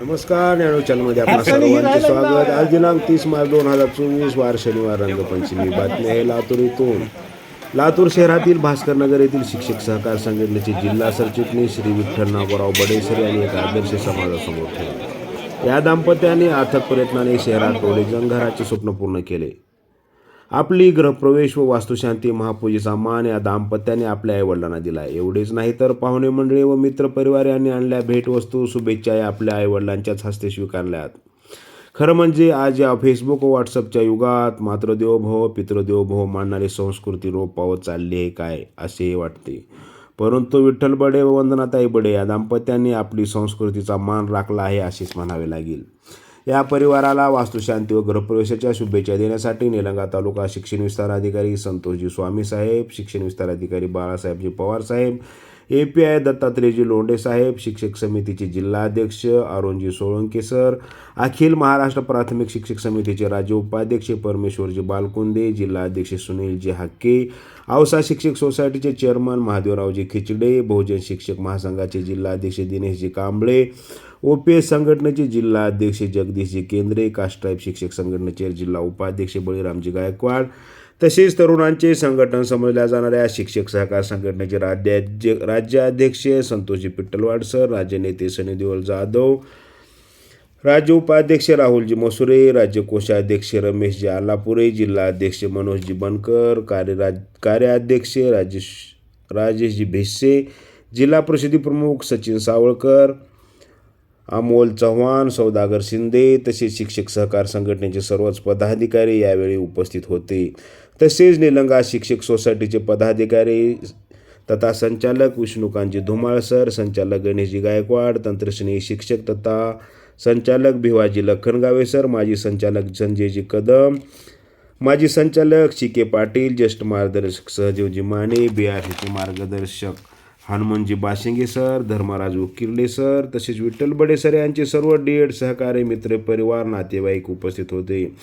नमस्कार ज्ञानो चॅनलमध्ये आपल्या सर्वांचे स्वागत. आज दिनांक तीस मार्च दोन हजार चोवीस वार शनिवार रंगपंचमी. बातमी आहे लातूर येथून लातूर शहरातील भास्कर नगर येथील शिक्षक सहकार संघटनेचे जिल्हा सरचिटणीस श्री विठ्ठल नागोराव बडेसर यांनी एक आदर्श समाजासमोर ठेवले. या दाम्पत्याने अथक प्रयत्नाने शहरात टोळेजण घराचे स्वप्न पूर्ण केले. आपली ग्रहप्रवेश व वास्तुशांती महापूजेचा मान या दाम्पत्याने आपल्या आईवडिलांना दिला एवढेच नाही तर पाहुणे मंडळी व मित्रपरिवार यांनी आणल्या भेटवस्तू शुभेच्छा या आपल्या आईवडिलांच्याच हस्ते स्वीकारल्यात. खरं म्हणजे आज या फेसबुक व व्हॉट्सअपच्या युगात मात्र देवभव पितृदेवभव मानणारी संस्कृती रोप पावत चालली आहे काय असेही वाटते. परंतु विठ्ठल बडे व वंदनाताई बडे या दाम्पत्यांनी आपली संस्कृतीचा मान राखला आहे असेच म्हणावे लागेल. या परिवाराला वास्तुशांती व गृहप्रवेशाच्या शुभेच्छा देण्यासाठी निलंगा तालुका शिक्षण विस्तार अधिकारी संतोषजी स्वामी साहेब शिक्षण विस्तार अधिकारी बाळासाहेबजी पवार साहेब A P I Dattatreyji Londhe साहेब शिक्षक समितीचे जिल्हाध्यक्ष अरुणजी सोळंके सर अखिल महाराष्ट्र प्राथमिक शिक्षक समितीचे राज्य उपाध्यक्ष परमेश्वरजी बालकुंदे जिल्हाध्यक्ष सुनीलजी हक्के औसा शिक्षक सोसायटीचे चेअरमन महादेवरावजी खिचडे बहुजन शिक्षक महासंघाचे जिल्हाध्यक्ष Dineshji Kamble O P S संघटनेचे जिल्हा अध्यक्ष जगदीशजी केंद्रे कास्ट्राईब शिक्षक संघटनेचे जिल्हा उपाध्यक्ष बळीरामजी गायकवाड तसेच तरुणांचे संघटन समजल्या जाणाऱ्या शिक्षक सहकार संघटनेचे राज्याध्य राज्याध्यक्ष संतोषजी पिट्टलवाड सर राज्य नेते सनी देओल जाधव राज्य उपाध्यक्ष राहुलजी मसुरे राज्य कोषाध्यक्ष रमेशजी आलापुरे जिल्हा अध्यक्ष मनोजजी बनकर कार्यराज कार्याध्यक्ष राजेश राजेशजी भिस्से जिल्हा परिषदी प्रमुख सचिन सावळकर अमोल चव्हाण सौदागर शिंदे तसेच शिक्षक सहकार संघटनेचे सर्वच पदाधिकारी यावेळी उपस्थित होते. तसेच निलंगा शिक्षक सोसायटीचे पदाधिकारी तथा संचालक विष्णुकांतजी धुमाळ सर संचालक गणेशजी गायकवाड तंत्रश्रेणी शिक्षक तथा संचालक भिवाजी लखनगावे सर माजी संचालक संजयजी कदम माजी संचालक सी के पाटील ज्येष्ठ मार्गदर्शक सहजीवजी माने बी आर मार्गदर्शक हनुमानजी बाशिंगे सर धर्मराज उकिर्ले सर तसेच विठ्ठल बडे सर यांचे सर्व डीएड सहकारी मित्र परिवार नातेवाईक उपस्थित होते.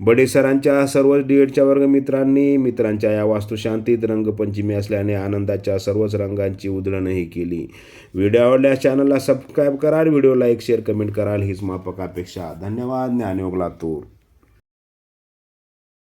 बडे सरांच्या सर्व डीएडच्या वर्गमित्रांनी मित्रांच्या या वास्तुशांतीत रंगपंचमी असल्याने आनंदाच्या सर्वच रंगांची उधळणही केली. व्हिडिओ आवडल्यास चॅनलला सबस्क्राईब कराल व्हिडिओ लाईक शेअर कमेंट कराल हीच मापक अपेक्षा. धन्यवाद. ज्ञानयोग लातूर.